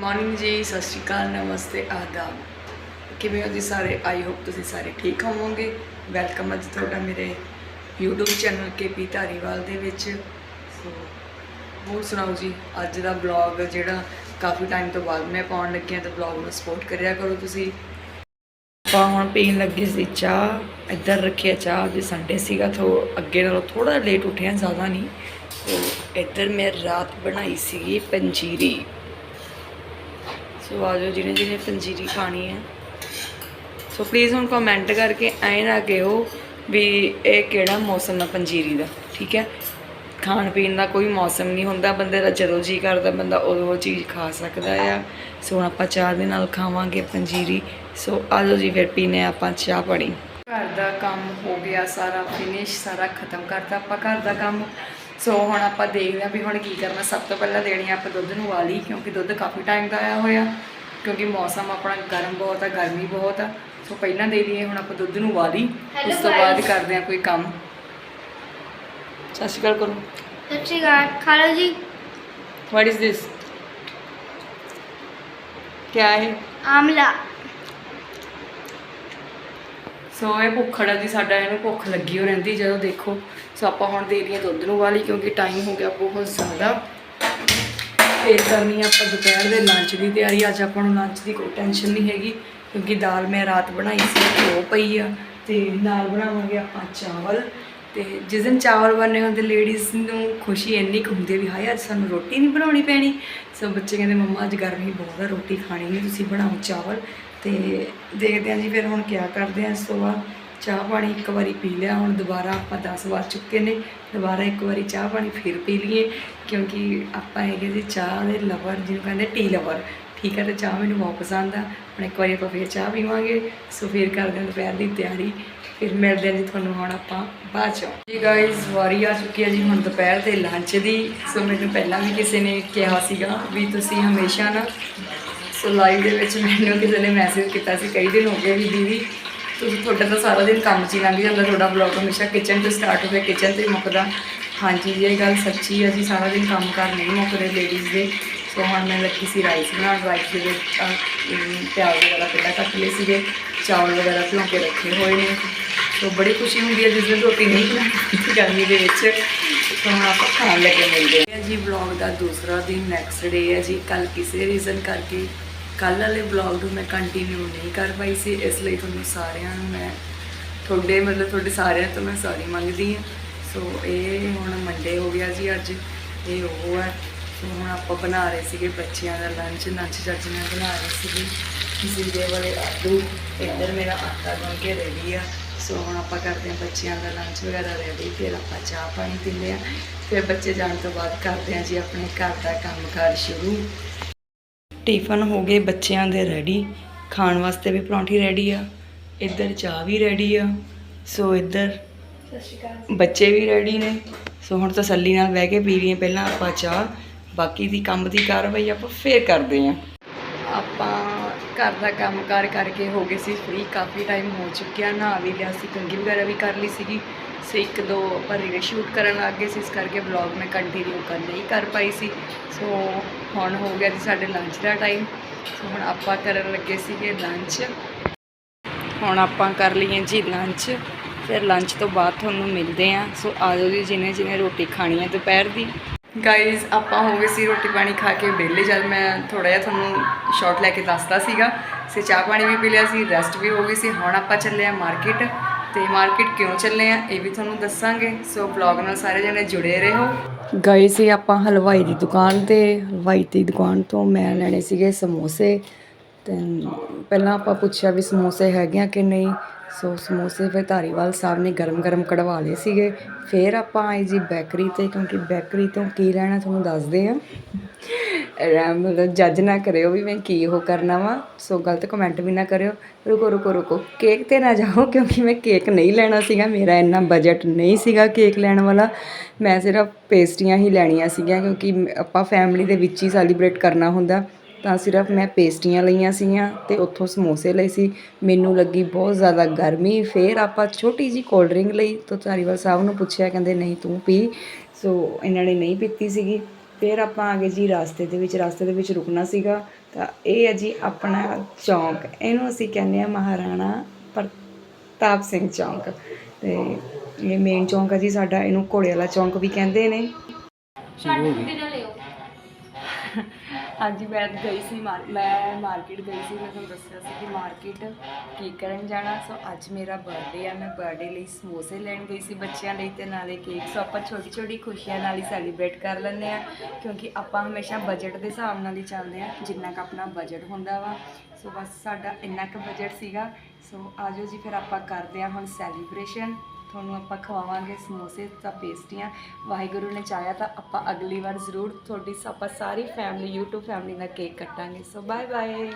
Morning ਜੀ, ਸਤਿ ਸ਼੍ਰੀ ਅਕਾਲ, ਨਮਸਤੇ, ਆਦਾਬ। ਕਿਵੇਂ ਹੋ ਜੀ ਸਾਰੇ? ਆਈ ਹੋਪ ਤੁਸੀਂ ਸਾਰੇ ਠੀਕ ਹੋਵੋਗੇ। ਵੈਲਕਮ ਅੱਜ ਤੁਹਾਡਾ ਮੇਰੇ YouTube ਚੈਨਲ ਕੇਪੀ ਧਾਰੀਵਾਲ ਦੇ ਵਿੱਚ। ਸੋ ਹੋਰ ਸੁਣਾਓ ਜੀ, ਅੱਜ ਦਾ ਵਲੌਗ ਜਿਹੜਾ ਕਾਫੀ ਟਾਈਮ ਤੋਂ ਬਾਅਦ ਮੈਂ ਪਾਉਣ ਲੱਗੀ ਹਾਂ, ਤਾਂ ਵਲੌਗ ਨੂੰ ਸਪੋਰਟ ਕਰਿਆ ਕਰੋ ਤੁਸੀਂ। ਆਪਾਂ ਹੁਣ ਪੀਣ ਲੱਗੇ ਸੀ ਚਾਹ, ਇੱਧਰ ਰੱਖਿਆ ਚਾਹ, ਅੱਜ ਸੰਡੇ ਸੀਗਾ, ਥੋ ਅੱਗੇ ਨਾਲੋਂ ਥੋੜਾ ਲੇਟ ਉੱਠਿਆ, ਜ਼ਿਆਦਾ ਨਹੀਂ। ਤੇ ਇੱਧਰ ਮੈਂ ਰਾਤ ਬਣਾਈ ਸੀਗੀ ਪੰਜੀਰੀ। ਸੋ ਆਜੋ ਜਿਹਨੇ ਜਿਹਨੇ ਪੰਜੀਰੀ ਖਾਣੀ ਹੈ। ਸੋ ਪਲੀਜ਼ ਹੁਣ ਕਮੈਂਟ ਕਰਕੇ ਐਂ ਨਾ ਕਿਹੋ ਵੀ ਇਹ ਕਿਹੜਾ ਮੌਸਮ ਆ ਪੰਜੀਰੀ ਦਾ, ਠੀਕ ਹੈ? ਖਾਣ ਪੀਣ ਦਾ ਕੋਈ ਮੌਸਮ ਨਹੀਂ ਹੁੰਦਾ, ਬੰਦੇ ਦਾ ਜਦੋਂ ਜੀ ਕਰਦਾ ਬੰਦਾ ਉਦੋਂ ਉਹ ਚੀਜ਼ ਖਾ ਸਕਦਾ ਆ। ਸੋ ਹੁਣ ਆਪਾਂ ਚਾਹ ਦੇ ਨਾਲ ਖਾਵਾਂਗੇ ਪੰਜੀਰੀ। ਸੋ ਆਜੋ ਜੀ, ਫਿਰ ਪੀਨੇ ਆਪਾਂ ਚਾਹ ਪਾਣੀ। ਘਰ ਦਾ ਕੰਮ ਹੋ ਗਿਆ ਸਾਰਾ ਫਿਨਿਸ਼ ਸਾਰਾ ਖਤਮ ਕਰਤਾ, ਆਪਾਂ ਘਰ ਦਾ ਕੰਮ ਸੋ ਹੁਣ ਆਪਾਂ ਦੇਖਦੇ ਹਾਂ ਵੀ ਹੁਣ ਕੀ ਕਰਨਾ। ਸਭ ਤੋਂ ਪਹਿਲਾਂ ਦੇਣੀ ਆਪਾਂ ਦੁੱਧ ਨੂੰ ਵਾਲੀ ਕਿਉਂਕਿ ਦੁੱਧ ਕਾਫੀ ਟਾਈਮ ਦਾ ਆਇਆ ਹੋਇਆ। ਕਿਉਂਕਿ ਮੌਸਮ ਆਪਣਾ ਗਰਮ ਬਹੁਤ ਆ ਗਰਮੀ ਬਹੁਤ ਆ। ਸੋ ਪਹਿਲਾਂ ਦੇ ਦਈਏ ਹੁਣ ਆਪਾਂ ਦੁੱਧ ਨੂੰ ਵਾਲੀ ਉਸ ਤੋਂ ਬਾਅਦ. ਕਰਦੇ ਆ ਕੋਈ ਕੰਮ। ਸਤਿ ਸ਼੍ਰੀ ਅਕਾਲ ਕਰੋ। ਸਤਿ ਸ਼੍ਰੀ ਅਕਾਲ। ਖਾ ਲਓ ਜੀ। ਵਾਟ ਇਜ਼ ਦਿਸ ਕੀ ਹੈ ਆਮਲਾ। ਸੋ ਇਹ ਭੁੱਖੜਾ ਜੀ ਸਾਡਾ ਇਹਨੂੰ ਭੁੱਖ ਲੱਗੀ ਹੋ ਰਹਿੰਦੀ ਜਦੋਂ ਦੇਖੋ। ਸੋ ਆਪਾਂ ਹੁਣ ਦੇ ਰਹੀਏ ਦੁੱਧ ਨੂੰ ਵਾਲੀ ਕਿਉਂਕਿ ਟਾਈਮ ਹੋ ਗਿਆ ਬਹੁਤ ਜ਼ਿਆਦਾ। ਫੇਰ ਕਰਨੀ ਆਪਾਂ ਦੁਪਹਿਰ ਦੇ ਲੰਚ ਦੀ ਤਿਆਰੀ। ਅੱਜ ਆਪਾਂ ਨੂੰ ਲੰਚ ਦੀ ਕੋਈ ਟੈਨਸ਼ਨ ਨਹੀਂ ਹੈਗੀ ਕਿਉਂਕਿ ਦਾਲ ਮੈਂ ਰਾਤ ਬਣਾਈ ਸੀ, ਉਹ ਪਈ ਆ ਤੇ ਨਾਲ ਬਣਾਵਾਂਗੇ ਆਪਾਂ ਚਾਵਲ। ਤੇ ਜਿਸ ਦਿਨ ਚਾਵਲ ਬਣਨੇ ਹੁੰਦੇ ਲੇਡੀਜ਼ ਨੂੰ ਖੁਸ਼ੀ ਇੰਨੀ ਕੁ ਹੁੰਦੀ ਵੀ ਹਾਏ, ਅੱਜ ਸਾਨੂੰ ਰੋਟੀ ਨਹੀਂ ਬਣਾਉਣੀ ਪੈਣੀ। ਸੋ ਬੱਚੇ ਕਹਿੰਦੇ, ਮੰਮਾ, ਅੱਜ ਗਰਮੀ ਬਹੁਤ ਆ, ਰੋਟੀ ਖਾਣੀ ਨਹੀਂ, ਤੁਸੀਂ ਬਣਾਓ ਚਾਵਲ। ਤੇ ਦੇਖਦੇ ਹਾਂ ਜੀ ਫਿਰ ਹੁਣ ਕਿਆ ਕਰਦੇ ਹਾਂ, ਇਸ ਤੋਂ ਬਾਅਦ ਚਾਹ ਪਾਣੀ ਇੱਕ ਵਾਰੀ ਪੀ ਲਿਆ, ਹੁਣ ਦੁਬਾਰਾ ਆਪਾਂ 10 ਵਾਰ ਚੁੱਕੇ ਨੇ, ਦੁਬਾਰਾ ਇੱਕ ਵਾਰੀ ਚਾਹ ਪਾਣੀ ਫਿਰ ਪੀ ਲਈਏ, ਕਿਉਂਕਿ ਆਪਾਂ ਹੈਗੇ ਜੀ ਚਾਹ ਦੇ ਲਵਰ ਜਿਹਨੂੰ ਕਹਿੰਦੇ ਟੀ ਲਵਰ ਠੀਕ ਹੈ, ਤੇ ਚਾਹ ਮੈਨੂੰ ਬਹੁਤ ਪਸੰਦ ਆ। ਹੁਣ ਇੱਕ ਵਾਰੀ ਆਪਾਂ ਫਿਰ ਚਾਹ ਪੀਵਾਂਗੇ। ਸੋ ਫਿਰ ਕਰਦੇ ਹਾਂ ਦੁਪਹਿਰ ਦੀ ਤਿਆਰੀ। ਫਿਰ ਮਿਲਦੇ ਹਾਂ ਜੀ ਤੁਹਾਨੂੰ ਹੁਣ ਆਪਾਂ ਬਾਅਦ ਚੋਂ। ਜੀ ਗਾਇਜ਼ ਵਾਰੀ ਆ ਚੁੱਕੀ ਹੈ ਜੀ ਹੁਣ ਦੁਪਹਿਰ ਦੇ ਲੰਚ ਦੀ। ਸੋ ਮੈਨੂੰ ਪਹਿਲਾਂ ਵੀ ਕਿਸੇ ਨੇ ਕਿਹਾ ਸੀਗਾ ਵੀ ਤੁਸੀਂ ਹਮੇਸ਼ਾ ਨਾ ਸੋ ਲਾਈਵ ਦੇ ਵਿੱਚ ਮੈਨੂੰ ਕਿਸੇ ਨੇ ਮੈਸੇਜ ਕੀਤਾ ਸੀ, ਕਈ ਦਿਨ ਹੋ ਗਏ ਵੀ ਦੀਦੀ, ਤੁਸੀਂ ਤੁਹਾਡਾ ਤਾਂ ਸਾਰਾ ਦਿਨ ਕੰਮ 'ਚ ਹੀ ਲੰਘ ਜਾਂਦਾ, ਤੁਹਾਡਾ ਬਲੌਗ ਹਮੇਸ਼ਾ ਕਿਚਨ ਤੋਂ ਸਟਾਰਟ ਹੋਵੇ ਕਿਚਨ 'ਤੇ ਮੁੱਕਦਾ। ਹਾਂਜੀ ਜੀ ਇਹ ਗੱਲ ਸੱਚੀ ਹੈ ਜੀ, ਸਾਰਾ ਦਿਨ ਕੰਮ ਕਰ ਨਹੀਂ ਮੁੱਕਦੇ ਲੇਡੀਜ਼ ਦੇ। ਸੋ ਹੁਣ ਮੈਂ ਲੱਗੀ ਸੀ ਰਾਈਸ ਬਣਾਉਣ ਰਾਈਸ ਦੇ ਵਿੱਚ ਪਿਆਜ਼ ਵਗੈਰਾ ਪਹਿਲਾਂ ਕੱਟ ਲਏ ਸੀਗੇ, ਚਾਵਲ ਵਗੈਰਾ ਭਿਉਂ ਕੇ ਰੱਖੇ ਹੋਏ ਨੇ। ਸੋ ਬੜੀ ਖੁਸ਼ੀ ਹੁੰਦੀ ਹੈ ਜਿਸ ਦਿਨ ਰੋਟੀ ਨਹੀਂ ਬਣਾਉਂਦੀ ਗਰਮੀ ਦੇ ਵਿੱਚ। ਸੋ ਹੁਣ ਆਪਾਂ ਖਾਣ ਲੱਗੇ ਮਿਲਦੇ ਹਾਂ। ਜੀ ਵਲੌਗ ਦਾ ਦੂਸਰਾ ਦਿਨ ਨੈਕਸਟ ਡੇ ਹੈ ਜੀ। ਕੱਲ ਕਿਸੇ ਰੀਜ਼ਨ ਕਰਕੇ ਕੱਲ ਵਾਲੇ ਵਲੌਗ ਨੂੰ ਮੈਂ ਕੰਟੀਨਿਊ ਨਹੀਂ ਕਰ ਪਾਈ ਸੀ। ਇਸ ਲਈ ਤੁਹਾਨੂੰ ਸਾਰਿਆਂ ਨੂੰ ਮੈਂ ਤੁਹਾਡੇ, ਮਤਲਬ ਤੁਹਾਡੇ ਸਾਰਿਆਂ ਤੋਂ ਮੈਂ ਸੌਰੀ ਮੰਗਦੀ ਹਾਂ। ਸੋ ਇਹ ਹੁਣ ਮੰਡੇ ਹੋ ਗਿਆ ਜੀ ਅੱਜ। ਇਹ ਉਹ ਹੈ। ਸੋ ਹੁਣ ਆਪਾਂ ਬਣਾ ਰਹੇ ਸੀਗੇ ਬੱਚਿਆਂ ਦਾ ਲੰਚ ਨੱਚ ਚੱਜ ਨਾਲ ਬਣਾ ਰਹੇ ਸੀਗੇ। ਜ਼ੀਰੇ ਵਾਲੇ ਆਲੂ। ਇੱਧਰ ਮੇਰਾ ਆਟਾ ਬਣ ਕੇ ਰੈਡੀ ਆ। ਸੋ ਹੁਣ ਆਪਾਂ ਕਰਦੇ ਹਾਂ ਬੱਚਿਆਂ ਦਾ ਲੰਚ ਵਗੈਰਾ ਰੈਡੀ ਫਿਰ ਆਪਾਂ ਚਾਹ ਪਾਣੀ ਪੀਂਦੇ ਆ ਫਿਰ ਬੱਚੇ ਜਾਣ ਤੋਂ ਬਾਅਦ ਕਰਦੇ ਹਾਂ ਜੀ ਆਪਣੇ ਘਰ ਦਾ ਕੰਮਕਾਰ ਸ਼ੁਰੂ। ਟਿਫਨ ਹੋ ਗਏ ਬੱਚਿਆਂ ਦੇ ਰੈਡੀ ਖਾਣ ਵਾਸਤੇ ਵੀ ਪਰੌਂਠੀ ਰੈਡੀ ਆ। ਇੱਧਰ ਚਾਹ ਵੀ ਰੈਡੀ ਆ। ਸੋ ਇੱਧਰ ਬੱਚੇ ਵੀ ਰੈਡੀ ਨੇ। ਸੋ ਹੁਣ ਤਸੱਲੀ ਨਾਲ ਬਹਿ ਕੇ ਪੀ ਲਈਏ ਪਹਿਲਾਂ ਆਪਾਂ ਚਾਹ। ਬਾਕੀ ਦੀ ਕੰਮ ਦੀ ਕਾਰਵਾਈ ਆਪਾਂ ਫੇਰ ਕਰਦੇ ਆਂ ਘਰ ਦਾ ਕੰਮ ਕਾਰ ਕਰਕੇ ਹੋ ਗਏ ਸੀ ਫ੍ਰੀ ਕਾਫੀ ਟਾਈਮ ਹੋ ਚੁੱਕਿਆ, ਨਹਾ ਵੀ ਲਿਆ ਸੀ ਕੰਗੀ ਵਗੈਰਾ ਵੀ ਕਰ ਲਈ ਸੀਗੀ। ਸੋ ਇੱਕ ਦੋ ਆਪਾਂ ਰੀਲ ਸ਼ੂਟ ਕਰਨ ਲੱਗ ਗਏ ਸੀ, ਇਸ ਕਰਕੇ ਵਲੌਗ ਮੈਂ ਕੰਟੀਨਿਊ ਕਰ ਨਹੀਂ ਕਰ ਪਾਈ ਸੀ। ਸੋ ਹੁਣ ਹੋ ਗਿਆ ਜੀ ਸਾਡੇ ਲੰਚ ਦਾ ਟਾਈਮ ਸੋ ਹੁਣ ਆਪਾਂ ਕਰਨ ਲੱਗੇ ਸੀਗੇ ਲੰਚ ਹੁਣ ਆਪਾਂ ਕਰ ਲਈਏ ਜੀ ਲੰਚ ਫਿਰ ਲੰਚ ਤੋਂ ਬਾਅਦ ਤੁਹਾਨੂੰ ਮਿਲਦੇ ਆਂ ਸੋ ਆਜੋ ਜੀ ਜਿਹਨੇ ਜਿਹਨੇ ਰੋਟੀ ਖਾਣੀ ਹੈ ਦੁਪਹਿਰ ਦੀ। ਗਾਇਜ਼ ਆਪਾਂ ਹੋ ਗਏ ਸੀ ਰੋਟੀ ਪਾਣੀ ਖਾ ਕੇ ਵਿਹਲੇ। ਜਦ ਮੈਂ ਥੋੜਾ ਜਿਹਾ ਤੁਹਾਨੂੰ ਸ਼ਾਰਟ ਲੈ ਕੇ ਦੱਸਦਾ ਸੀਗਾ। ਸੇ ਚਾਹ ਪਾਣੀ ਵੀ ਪੀ ਲਿਆ ਸੀ ਰੈਸਟ ਵੀ ਹੋ ਗਈ ਸੀ। ਹੁਣ ਆਪਾਂ ਚੱਲੇ ਆ ਮਾਰਕੀਟ ਤੇ ਮਾਰਕੀਟ ਕਿਉਂ ਚੱਲੇ ਆ ਇਹ ਵੀ ਤੁਹਾਨੂੰ ਦੱਸਾਂਗੇ। ਸੋ ਵਲੌਗ ਨਾਲ ਸਾਰੇ ਜਣੇ ਜੁੜੇ ਰਹੋ। ਗਏ ਸੀ ਆਪਾਂ ਹਲਵਾਈ ਦੀ ਦੁਕਾਨ ਤੇ, ਹਲਵਾਈ ਦੀ ਦੁਕਾਨ ਤੋਂ ਮੈਂ ਲੈਣੇ ਸੀਗੇ ਸਮੋਸੇ। ਤੇ ਪਹਿਲਾਂ ਆਪਾਂ ਪੁੱਛਿਆ ਵੀ ਸਮੋਸੇ ਹੈਗੇ ਆ ਕਿ ਨਹੀਂ। ਸੋ ਸਮੋਸੇ ਫਿਰ ਧਾਰੀਵਾਲ ਸਾਹਿਬ ਨੇ ਗਰਮ-ਗਰਮ ਕਢਵਾ ਲਏ ਸੀਗੇ। ਫਿਰ ਆਪਾਂ ਆਏ ਜੀ ਬੇਕਰੀ ਤੇ, ਕਿਉਂਕਿ ਬੇਕਰੀ ਤੋਂ ਕੀ ਲੈਣਾ ਤੁਹਾਨੂੰ ਦੱਸਦੇ ਆ ਮਤਲਬ ਜੱਜ ਨਾ ਕਰਿਓ ਵੀ ਮੈਂ ਕੀ ਉਹ ਕਰਨਾ ਵਾ। ਸੋ ਗਲਤ ਕਮੈਂਟ ਵੀ ਨਾ ਕਰਿਓ। ਰੁਕੋ ਰੁਕੋ ਰੁਕੋ। ਕੇਕ ਤੇ ਨਾ ਜਾਓ, ਕਿਉਂਕਿ ਮੈਂ ਕੇਕ ਨਹੀਂ ਲੈਣਾ ਸੀਗਾ। ਮੇਰਾ ਇੰਨਾ ਬਜਟ ਨਹੀਂ ਸੀਗਾ ਕੇਕ ਲੈਣ ਵਾਲਾ। ਮੈਂ ਸਿਰਫ ਪੇਸਟਰੀਆਂ ਹੀ ਲੈਣੀਆਂ ਸੀਗੀਆਂ, ਕਿਉਂਕਿ ਆਪਾਂ ਫੈਮਿਲੀ ਦੇ ਵਿੱਚ ਹੀ ਸੈਲੀਬ੍ਰੇਟ ਕਰਨਾ ਹੁੰਦਾ। ਤਾਂ ਸਿਰਫ ਮੈਂ ਪੇਸਟੀਆਂ ਲਈਆਂ ਸੀਗੀਆਂ ਤੇ ਉੱਥੋਂ ਸਮੋਸੇ ਲਏ ਸੀ। ਮੈਨੂੰ ਲੱਗੀ ਬਹੁਤ ਜ਼ਿਆਦਾ ਗਰਮੀ। ਫਿਰ ਆਪਾਂ ਛੋਟੀ ਜੀ ਕੋਲਡ ਡਰਿੰਕ ਲਈ ਤਾਂ ਧਾਰੀਵਾਲ ਸਾਹਿਬ ਨੂੰ ਪੁੱਛਿਆ, ਕਹਿੰਦੇ ਨਹੀਂ ਤੂੰ ਪੀ। ਸੋ ਇਹਨਾਂ ਨੇ ਨਹੀਂ ਪੀਤੀ ਸੀਗੀ। ਫਿਰ ਆਪਾਂ ਆ ਗਏ ਜੀ ਰਸਤੇ ਦੇ ਵਿੱਚ, ਰਸਤੇ ਦੇ ਵਿੱਚ ਰੁਕਣਾ ਸੀਗਾ। ਤਾਂ ਇਹ ਹੈ ਜੀ ਆਪਣਾ ਚੌਂਕ। ਇਹਨੂੰ ਅਸੀਂ ਕਹਿੰਦੇ ਆ ਮਹਾਰਾਣਾ ਪ੍ਰਤਾਪ ਸਿੰਘ ਚੌਂਕ। ਤੇ ਇਹ ਮੇਨ ਚੌਂਕ ਹੈ ਜੀ ਸਾਡਾ। ਇਹਨੂੰ ਘੋੜੇ ਵਾਲਾ ਚੌਂਕ ਵੀ ਕਹਿੰਦੇ ਨੇ। ਹਾਂਜੀ, ਮੈਂ ਗਈ ਸੀ ਮਾਰ- ਮੈਂ ਮਾਰਕੀਟ ਗਈ ਸੀ, ਮੈਂ ਤੁਹਾਨੂੰ ਦੱਸਿਆ ਸੀ ਕਿ ਮਾਰਕੀਟ ਕੀ ਕਰਨ ਜਾਣਾ, ਸੋ ਅੱਜ ਮੇਰਾ ਬਰਥਡੇ ਆ, ਮੈਂ ਬਰਥਡੇ ਲਈ ਸਮੋਸੇ ਲੈਣ ਗਈ ਸੀ ਬੱਚਿਆਂ ਲਈ ਤੇ ਨਾਲੇ ਕੇਕ ਸੋ ਆਪਾਂ ਛੋਟੀ ਛੋਟੀ ਖੁਸ਼ੀਆਂ ਨਾਲ ਹੀ ਸੈਲੀਬ੍ਰੇਟ ਕਰ ਲੈਂਦੇ ਆ, ਕਿਉਂਕਿ ਆਪਾਂ ਹਮੇਸ਼ਾ ਬਜਟ ਦੇ ਹਿਸਾਬ ਨਾਲ ਹੀ ਚੱਲਦੇ ਆ, ਜਿੰਨਾ ਕੁ ਆਪਣਾ ਬਜਟ ਹੁੰਦਾ ਵਾ, ਸੋ ਬਸ ਸਾਡਾ ਇੰਨਾ ਕੁ ਬਜਟ ਸੀਗਾ, ਸੋ ਆਜੋ ਜੀ, ਫਿਰ ਆਪਾਂ ਕਰਦੇ ਆ ਹੁਣ ਸੈਲੀਬ੍ਰੇਸ਼ਨ ਤੁਹਾਨੂੰ ਆਪਾਂ ਖਵਾਵਾਂਗੇ ਸਮੋਸੇ ਤਾਂ ਪੇਸਟੀਆਂ। ਵਾਹਿਗੁਰੂ ਨੇ ਚਾਹਿਆ ਤਾਂ ਆਪਾਂ ਅਗਲੀ ਵਾਰ ਜ਼ਰੂਰ ਤੁਹਾਡੀ ਆਪਾਂ ਸਾਰੀ ਫੈਮਿਲੀ YouTube ਫੈਮਿਲੀ ਦਾ ਕੇਕ ਕੱਟਾਂਗੇ। ਸੋ ਬਾਏ ਬਾਏ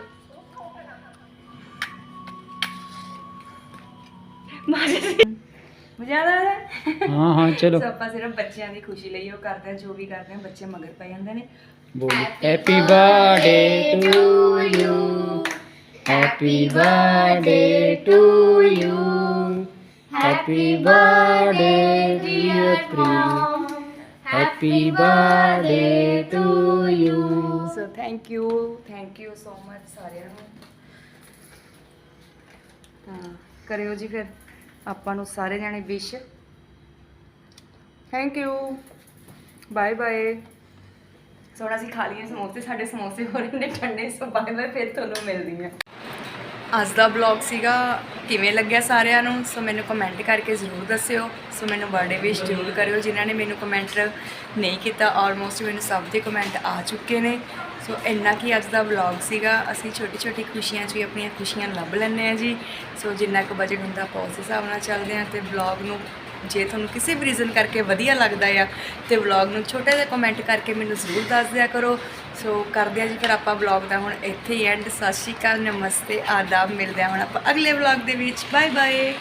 ਹਾਂ ਚਲੋ। ਆਪਾਂ ਸਿਰਫ ਬੱਚਿਆਂ ਦੀ ਖੁਸ਼ੀ ਲਈ ਉਹ ਕਰਦੇ ਜੋ ਵੀ ਕਰਦੇ ਬੱਚੇ ਮਗਰ ਪੈ ਜਾਂਦੇ ਨੇ। Happy birthday, dear Priya. Happy birthday to you. So thank you, thank you so much ਸਾਰਿਆਂ ਨੂੰ ਤਾਂ ਕਰਿਓ ਜੀ ਫਿਰ ਆਪਾਂ ਨੂੰ ਸਾਰੇ ਜਾਣੇ wish thank you bye bye ਸੋਣਾ ਅਸੀਂ ਖਾ ਲਈਏ ਸਮੋਸੇ ਸਾਡੇ ਸਮੋਸੇ ਹੋ ਰਹੇ ਨੇ ਠੰਡੇ ਸੋ ਬਾਏ ਬਾਏ ਫਿਰ ਤੁਹਾਨੂੰ ਮਿਲਦੀ ਹਾਂ ਅੱਜ ਦਾ ਬਲੌਗ ਸੀਗਾ, ਕਿਵੇਂ ਲੱਗਿਆ ਸਾਰਿਆਂ ਨੂੰ? ਸੋ ਮੈਨੂੰ ਕਮੈਂਟ ਕਰਕੇ ਜ਼ਰੂਰ ਦੱਸਿਓ। ਸੋ ਮੈਨੂੰ ਬਰਥਡੇ ਵਿਸ਼ ਜ਼ਰੂਰ ਕਰਿਓ, ਜਿਨ੍ਹਾਂ ਨੇ ਮੈਨੂੰ ਕਮੈਂਟ ਨਹੀਂ ਕੀਤਾ ਆਲਮੋਸਟ ਮੈਨੂੰ ਸਭ ਦੇ ਕਮੈਂਟ ਆ ਚੁੱਕੇ ਨੇ। ਸੋ ਇੰਨਾ ਕੀ ਅੱਜ ਦਾ ਵਲੌਗ ਸੀਗਾ, ਅਸੀਂ ਛੋਟੀ ਛੋਟੀ ਖੁਸ਼ੀਆਂ 'ਚ ਵੀ ਆਪਣੀਆਂ ਖੁਸ਼ੀਆਂ ਲੱਭ ਲੈਂਦੇ ਆ ਜੀ। ਸੋ ਜਿੰਨਾ ਕੁ ਬਜਟ ਹੁੰਦਾ, ਆਪਾਂ ਉਸ ਹਿਸਾਬ ਨਾਲ ਚੱਲਦੇ ਆ ਤੇ ਵਲੌਗ ਨੂੰ ਜੇ ਤੁਹਾਨੂੰ ਕਿਸੇ ਵੀ ਰੀਜ਼ਨ ਕਰਕੇ ਵਧੀਆ ਲੱਗਦਾ ਆ, ਤੇ ਵਲੌਗ ਨੂੰ ਛੋਟਾ ਜਿਹਾ ਕਮੈਂਟ ਕਰਕੇ ਮੈਨੂੰ ਜ਼ਰੂਰ ਦੱਸ ਦਿਆ ਕਰੋ। ਸੋ ਕਰਦੇ ਆ ਜੀ ਫਿਰ ਆਪਾਂ ਵਲੌਗ ਦਾ ਹੁਣ ਇੱਥੇ ਹੀ ਐਂਡ ਸਤਿ ਸ਼੍ਰੀ ਅਕਾਲ, ਨਮਸਤੇ, ਆਦਾਬ, ਮਿਲਦੇ ਆ ਹੁਣ ਆਪਾਂ ਅਗਲੇ ਵਲੌਗ ਦੇ ਵਿੱਚ। Bye bye